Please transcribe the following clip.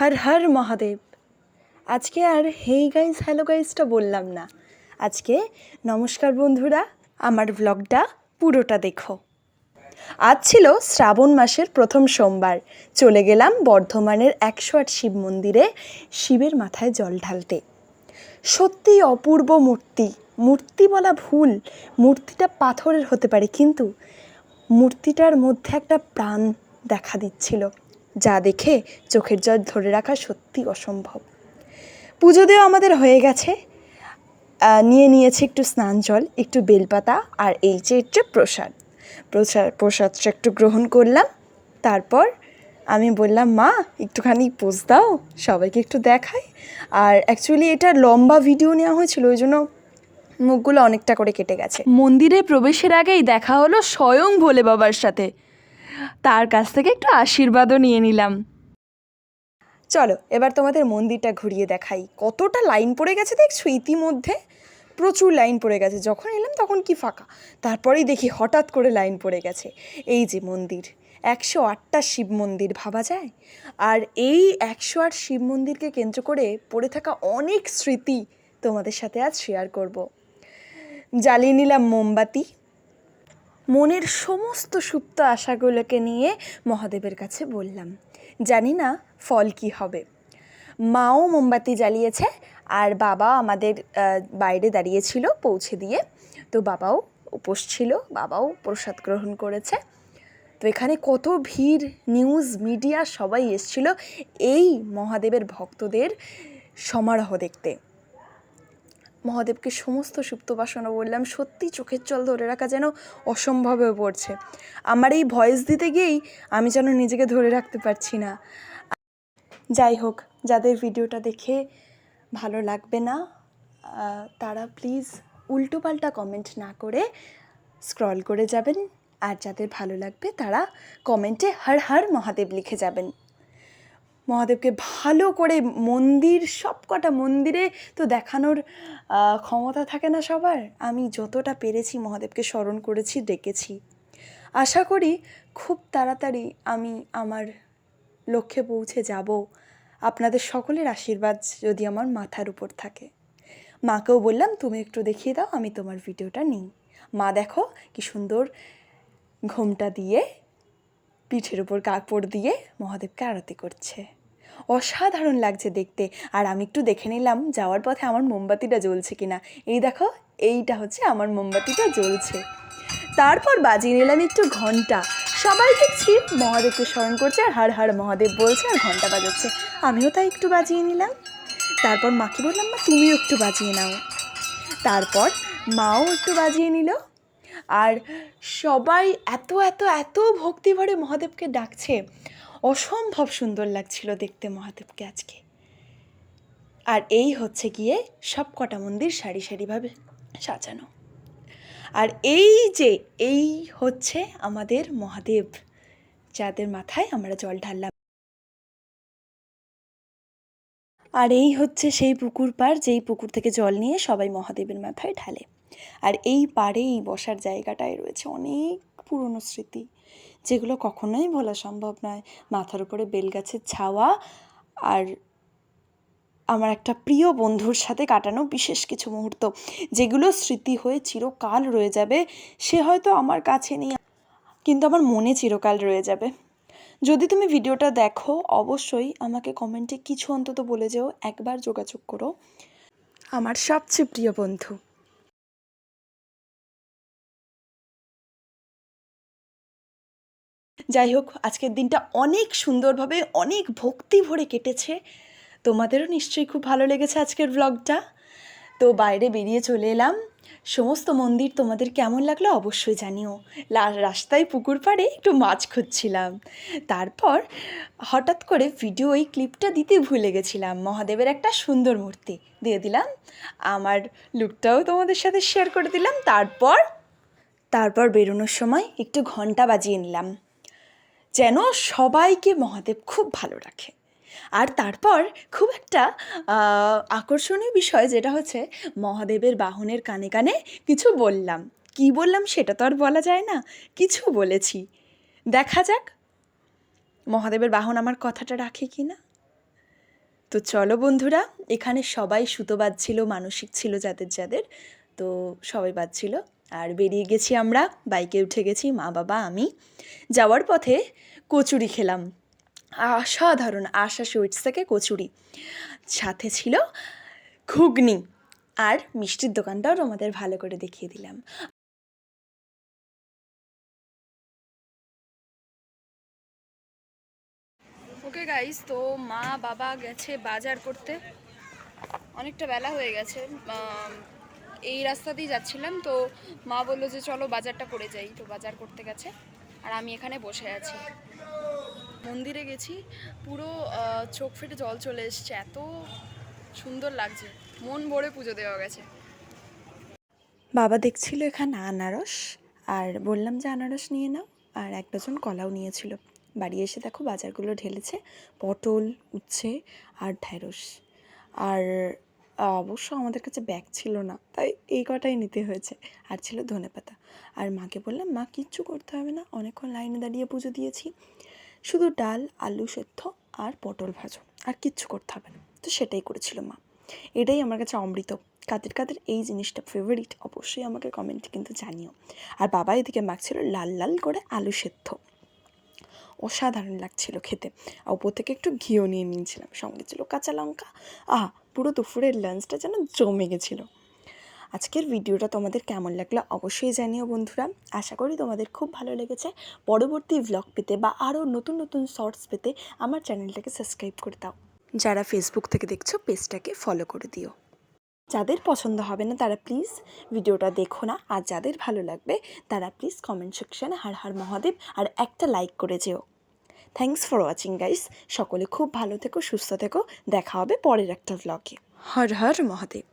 হর হর মহাদেব। আজকে আর hey guys hello গাইজটা বললাম না। আজকে নমস্কার বন্ধুরা, আমার ব্লগটা পুরোটা দেখো। আজ ছিল শ্রাবণ মাসের প্রথম সোমবার। চলে গেলাম বর্ধমানের একশো আট শিব মন্দিরে শিবের মাথায় জল ঢালতে। সত্যিই অপূর্ব মূর্তি। মূর্তি বলা ভুল। মূর্তিটা পাথরের হতে পারে, কিন্তু মূর্তিটার মধ্যে একটা প্রাণ দেখা দিচ্ছিল। যা দেখে চোখের জল ধরে রাখা সত্যি অসম্ভব। পুজো দেওয়া আমাদের হয়ে গেছে। নিয়ে নিয়েছি একটু স্নান জল, একটু বেলপাতা আর এই যে হচ্ছে প্রসাদ। প্রসাদ, প্রসাদটা একটু গ্রহণ করলাম। তারপর আমি বললাম, মা, একটুখানি পোজ দাও, সবাইকে একটু দেখাই। আর অ্যাকচুয়ালি এটা লম্বা ভিডিও নেওয়া হয়েছিল, ওই জন্য মুখগুলো অনেকটা করে কেটে গেছে। মন্দিরে প্রবেশের আগেই দেখা হলো স্বয়ং ভোলে বাবার সাথে। তার কাছ থেকে একটু আশীর্বাদও নিয়ে নিলাম। চলো, এবার তোমাদের মন্দিরটা ঘুরিয়ে দেখাই। কতটা লাইন পড়ে গেছে দেখছ? ইতিমধ্যে প্রচুর লাইন পড়ে গেছে। যখন এলাম তখন কি ফাঁকা। তারপরেই দেখি হঠাৎ করে লাইন পড়ে গেছে। এই যে মন্দির, একশো আটটা শিব মন্দির ভাবা যায়? আর এই একশো আট শিব মন্দিরকে কেন্দ্র করে পড়ে থাকা অনেক স্মৃতি তোমাদের সাথে আজ শেয়ার করব। জ্বালিয়ে নিলাম মোমবাতি। মনের সমস্ত সুপ্ত আশাগুলোকে নিয়ে মহাদেবের কাছে বললাম, জানি না ফল কি হবে। মাও মোমবাতি জ্বালিয়েছে আর বাবা আমাদের বাইরে দাঁড়িয়েছিল পৌঁছে দিয়ে। তো বাবাও উপোস ছিল, বাবাও প্রসাদ গ্রহণ করেছে। তো এখানে কত ভিড় নিউজ মিডিয়া সবাই এসছিল এই মহাদেবের ভক্তদের সমারোহ দেখতে। মহাদেবকে সমস্ত সুপ্ত বাসনা বললাম সত্যি চোখের জল ধরে রাখা যেন অসম্ভব হয়ে পড়ছে। আমার এই ভয়েস দিতে গিয়েই আমি যেন নিজেকে ধরে রাখতে পারছি না। যাই হোক, যাদের ভিডিওটা দেখে ভালো লাগবে না তারা প্লিজ উল্টোপাল্টা কমেন্ট না করে স্ক্রল করে যাবেন। আর যাদের ভালো লাগবে তারা কমেন্টে হর হর মহাদেব লিখে যাবেন। মহাদেবকে ভালো করে মন্দির সব কটা মন্দিরে তো দেখানোর ক্ষমতা থাকে না সবার। আমি যতটা পেরেছি মহাদেবকে স্মরণ করেছি, ডেকেছি। আশা করি খুব তাড়াতাড়ি আমি আমার লক্ষ্যে পৌঁছে যাব। আপনাদের সকলের আশীর্বাদ যদি আমার মাথার উপর থাকে। মাকেও বললাম, তুমি একটু দেখিয়ে দাও, আমি তোমার ভিডিওটা নিই। মা দেখো কি সুন্দর ঘোমটা দিয়ে পিঠের উপর কাপড় দিয়ে মহাদেবকে আরতি করছে। অসাধারণ লাগছে দেখতে। আর আমি একটু দেখে নিলাম যাওয়ার পথে আমার মোমবাতিটা জ্বলছে কিনা। এই দেখো, এইটা হচ্ছে আমার মোমবাতিটা জ্বলছে। তারপর বাজিয়ে নিলাম একটু ঘণ্টা। সবাই দেখছি মহাদেবকে স্মরণ করছে আর হার হার মহাদেব বলছে আর ঘণ্টা বাজাচ্ছে। আমিও তাই একটু বাজিয়ে নিলাম। তারপর মাকে বললাম, মা, তুমিও একটু বাজিয়ে নাও। তারপর মাও একটু বাজিয়ে নিল। আর সবাই এত এত এত ভক্তি ভরে মহাদেবকে ডাকছে। অসম্ভব সুন্দর লাগছিল দেখতে মহাদেবকে আজকে। আর এই হচ্ছে গিয়ে সব কটা মন্দির সারি সারিভাবে সাজানো। আর এই যে, এই হচ্ছে আমাদের মহাদেব, যাদের মাথায় আমরা জল ঢাললাম। আর এই হচ্ছে সেই পুকুর পার যেই পুকুর থেকে জল নিয়ে সবাই মহাদেবের মাথায় ঢালে। আর এই পাড়ে এই বসার জায়গাটায় রয়েছে অনেক পুরনো স্মৃতি, যেগুলো কখনোই ভোলা সম্ভব নয়। মাথার উপরে বেলগাছের ছাওয়া আর আমার একটা প্রিয় বন্ধুর সাথে কাটানো বিশেষ কিছু মুহূর্ত, যেগুলো স্মৃতি হয়ে চিরকাল রয়ে যাবে, সে হয়তো আমার কাছে নেই কিন্তু আমার মনে চিরকাল রয়ে যাবে। যদি তুমি ভিডিওটা দেখো, অবশ্যই আমাকে কমেন্টে কিছু অন্তত বলে যেও, একবার যোগাযোগ করো। আমার সবচেয়ে প্রিয় বন্ধু। যাই হোক, আজকের দিনটা অনেক সুন্দরভাবে, অনেক ভক্তি ভরে কেটেছে। তোমাদেরও নিশ্চয়ই খুব ভালো লেগেছে আজকের ব্লগটা তো বাইরে বেরিয়ে চলে এলাম। সমস্ত মন্দির তোমাদের কেমন লাগল অবশ্যই জানিও। রাস্তায় পুকুর পাড়ে একটু মাছ খুঁজছিলাম। তারপর হঠাৎ করে ভিডিও এই ক্লিপটা দিতে ভুলে গেছিলাম। মহাদেবের একটা সুন্দর মূর্তি দিয়ে দিলাম। আমার লুকটাও তোমাদের সাথে শেয়ার করে দিলাম। তারপর তারপর বেরোনোর সময় একটু ঘণ্টা বাজিয়ে নিলাম। যেন সবাইকে মহাদেব খুব ভালো রাখে। আর তারপর খুব একটা আকর্ষণীয় বিষয় যেটা হচ্ছে, মহাদেবের বাহনের কানে কানে কিছু বললাম। কি বললাম সেটা তো আর বলা যায় না, কিছু বলেছি। দেখা যাক, মহাদেবের বাহন আমার কথাটা রাখে কি না। তো চলো বন্ধুরা, এখানে সবাই সুতো বাজছিল মানসিক ছিল যাদের যাদের, তো সবাই বাজছিল আর বেরিয়ে গেছি আমরা। বাইকে উঠে গেছি মা, বাবা, আমি। যাওয়ার পথে কচুরি খেলাম। অসাধারণ আশা সুইটস থেকে কচুরি। সাথে ছিল ঘুগনি আর মিষ্টির দোকানটাও তোমাদের ভালো করে দেখিয়ে দিলাম। ওকে গাইস তো মা, বাবা গেছে বাজার করতে। অনেকটা বেলা হয়ে গেছে। এই রাস্তা দিয়ে যাচ্ছিলাম। তো মা বলল যে, চলো বাজারটা করে যাই। তো বাজার করতে গেছে। আর আমি এখানে বসে আছি। মন্দিরে গেছি। পুরো চোখ ফেটে জল চলে এসছে। এত সুন্দর লাগছে। মন ভরে পুজো দেওয়া গেছে। বাবা দেখছিল এখানে আনারস। আর বললাম যে, আনারস নিয়ে নাও। আর এক ডজন কলাও নিয়েছিল। বাড়ি এসে দেখো বাজারগুলো ঢেলেছে। পটল, উচ্ছে আর ঢ্যাঁড়স। আর অবশ্য আমাদের কাছে ব্যাগ ছিল না, তাই এই কটাই নিতে হয়েছে। আর ছিল ধনেপাতা আর মাকে বললাম, মা, কিচ্ছু করতে হবে না, অনেকক্ষণ লাইনে দাঁড়িয়ে পুজো দিয়েছি। শুধু ডাল, আলু সেদ্ধ আর পটল ভাজো, আর কিচ্ছু করতে হবে না। তো সেটাই করেছিল মা। এটাই আমার কাছে অমৃত। কাদের কাদের এই জিনিসটা ফেভারিট অবশ্যই আমাকে কমেন্টে কিন্তু জানিও। আর বাবা এদিকে মাখছিল লাল লাল করে আলু সেদ্ধ। অসাধারণ লাগছিল খেতে। আর ওপর থেকে একটু ঘিও নিয়ে নিয়েছিলাম, সঙ্গে ছিল কাঁচা লঙ্কা। আহা পুরো দুপুরের লাঞ্চটা যেন জমে গেছিল। আজকের ভিডিওটা তোমাদের কেমন লাগল অবশ্যই জানিও বন্ধুরা। আশা করি তোমাদের খুব ভালো লেগেছে। পরবর্তী ভ্লগ পেতে বা আরও নতুন নতুন শর্টস পেতে আমার চ্যানেলটাকে সাবস্ক্রাইব করে দাও। যারা ফেসবুক থেকে দেখছ পেজটাকে ফলো করে দিও। যাদের পছন্দ হবে না, তারা প্লিজ ভিডিওটা দেখো না। আর যাদের ভালো লাগবে, তারা প্লিজ কমেন্ট সেকশানে হার হার মহাদেব আর একটা লাইক করে যেও। থ্যাঙ্কস ফর ওয়াচিং গাইস সকলে খুব ভালো থেকো, সুস্থ থেকো। দেখা হবে পরের একটা ব্লগে হর হর মহাদেব।